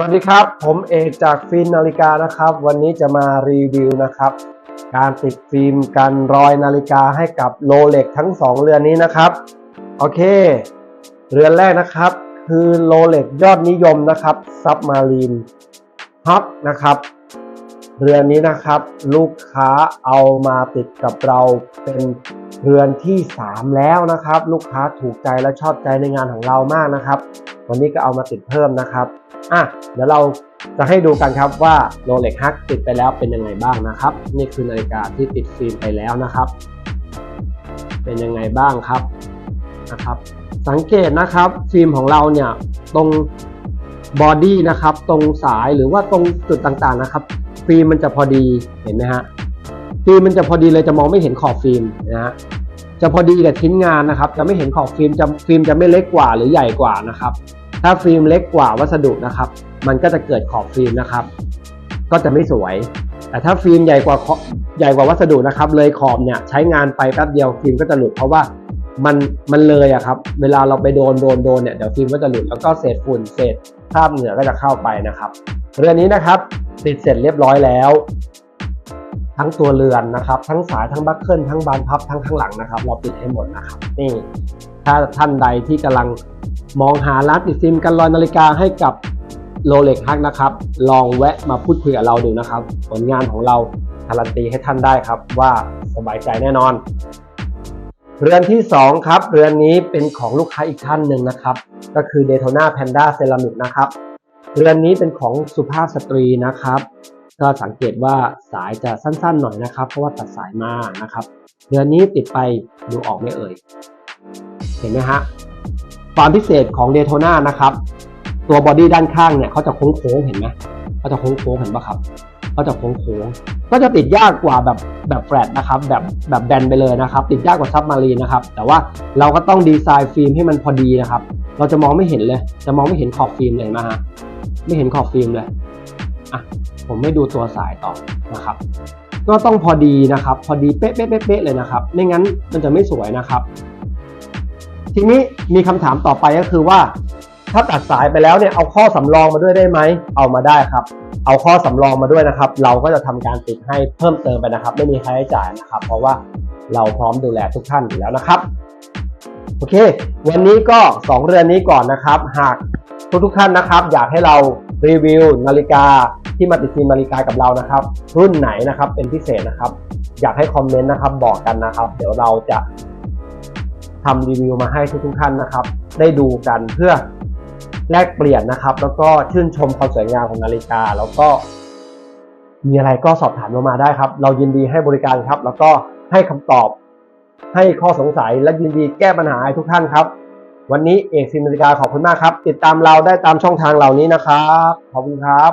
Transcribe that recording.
สวัสดีครับ ผมเอกจากฟิล์มนาฬิกานะครับ วันนี้จะมารีวิวนะครับ การติดฟิล์มกันรอยนาฬิกาให้กับโรเล็กทั้ง 2 เรือนนี้นะครับโอเค เรือนแรกนะครับ คือโรเล็กยอดนิยมนะครับซับมารีนฮับนะครับ เรือนนี้นะครับลูกค้าเอามาติดกับเราเป็นเรือนที่ 3 แล้วนะครับ ลูกค้าถูกใจและชอบใจในงานของเรามากนะครับ วันนี้ก็เอามาติดเพิ่มนะครับอะเดี๋ยวเราจะให้ดูกันครับว่าโรเล็กฮักติดไปแล้วเป็นยังไงบ้างนะครับ นี่คือนาฬิกาที่ติดฟิล์มไปแล้วนะครับ เป็นยังไงบ้างครับนะครับ สังเกตนะครับฟิล์มของเราเนี่ยตรงบอดี้นะครับ ตรงสายหรือว่าตรงจุดต่างๆนะครับ ฟิล์มมันจะพอดีเห็นไหมฮะฟิล์มมันจะพอดีเลยจะมองไม่เห็นขอบฟิล์มนะฮะจะพอดีกับชิ้นงานนะครับ จะไม่เห็นขอบฟิล์มจะฟิล์มจะไม่เล็กกว่าหรือใหญ่กว่านะครับ ถ้าฟิล์มเล็กกว่าวัสดุนะครับ มันก็จะเกิดขอบฟิล์มนะครับ ก็จะไม่สวย แต่ถ้าฟิล์มใหญ่กว่าใหญ่กว่าวัสดุนะครับ เลยขอบเนี่ยใช้งานไปแป๊บเดียวฟิล์มก็จะหลุดเพราะว่ามันมันเลยอะครับ เวลาเราไปโดนโดนโดนเนี่ยเดี๋ยวฟิล์มก็จะหลุดแล้วก็เศษฝุ่นเศษคราบเหงื่อก็จะเข้าไปนะครับ เรือนนี้นะครับ ติดเสร็จเรียบร้อยแล้ว ทั้งตัวเรือนนะครับ ทั้งสายทั้งบัคเกิลทั้งบานพับทั้งข้างหลังนะครับ เราติดให้หมดนะครับนี่ถ้าท่านใดที่กำลังมองหาร้านติดฟิล์มกันรอยนาฬิกาให้กับโรเล็กฮักนะครับ ลองแวะมาพูดคุยกับเราดูนะครับ ผลงานของเราการันตีให้ท่านได้ครับว่าสบายใจแน่นอน เรือนที่ 2 ครับ เรือนนี้เป็นของลูกค้าอีกท่านหนึ่งนะครับ ก็คือ Daytona Panda Ceramic นะครับ เรือนนี้เป็นของสุภาพสตรีนะครับ ก็สังเกตว่าสายจะสั้นๆหน่อยนะครับ เพราะว่าตัดสายมานะครับ เรือนนี้ติดไปดูออกไม่เอ่ย เห็นไหมฮะความพิเศษของ Daytona นะครับ ตัวบอดี้ด้านข้างเนี่ยเขาจะโค้งๆเห็นไหมเขาจะโค้งๆเห็นปะครับเขาจะโค้งๆ ก็จะติดยากกว่าแบบแบบแฟลตนะครับ แบบแบบแบนไปเลยนะครับ ติดยากกว่าซับมารีนนะครับ แต่ว่าเราก็ต้องดีไซน์ฟิล์มให้มันพอดีนะครับ เราจะมองไม่เห็นเลย จะมองไม่เห็นขอบฟิล์มเลยนะฮะ ไม่เห็นขอบฟิล์มเลยอะผมไม่ดูตัวสายต่อนะครับ ก็ต้องพอดีนะครับ พอดีเป๊ะเป๊ะเป๊ะเลยนะครับ ไม่งั้นมันจะไม่สวยนะครับ ทีนี้มีคำถามต่อไปก็คือว่า ถ้าตัดสายไปแล้วเนี่ยเอาข้อสำรองมาด้วยได้ไหมเอามาได้ครับ เอาข้อสำรองมาด้วยนะครับ เราก็จะทำการติดให้เพิ่มเติมไปนะครับ ไม่มีค่าใช้จ่ายนะครับ เพราะว่าเราพร้อมดูแลทุกท่านอยู่แล้วนะครับโอเค วันนี้ก็ 2 เรือนนี้ก่อนนะครับ หาก ทุกทุกๆท่านนะครับ อยากให้เรารีวิวนาฬิกาที่มาติดฟิล์มนาฬิกากับเรานะครับ รุ่นไหนนะครับเป็นพิเศษนะครับ อยากให้คอมเมนต์นะครับบอกกันนะครับ เดี๋ยวเราจะทำรีวิวมาให้ทุกทุกๆท่านนะครับ ได้ดูกันเพื่อแลกเปลี่ยนนะครับ แล้วก็ชื่นชมความสวยงามของนาฬิกา แล้วก็ มีอะไรก็สอบถามเรามาได้ครับ เรายินดีให้บริการครับ แล้วก็ให้คำตอบ ให้ข้อสงสัยและยินดีแก้ปัญหาให้ทุกท่านครับ วันนี้เอกซินนาฬิกาขอบคุณมากครับ ติดตามเราได้ตามช่องทางเหล่านี้นะครับ ขอบคุณครับ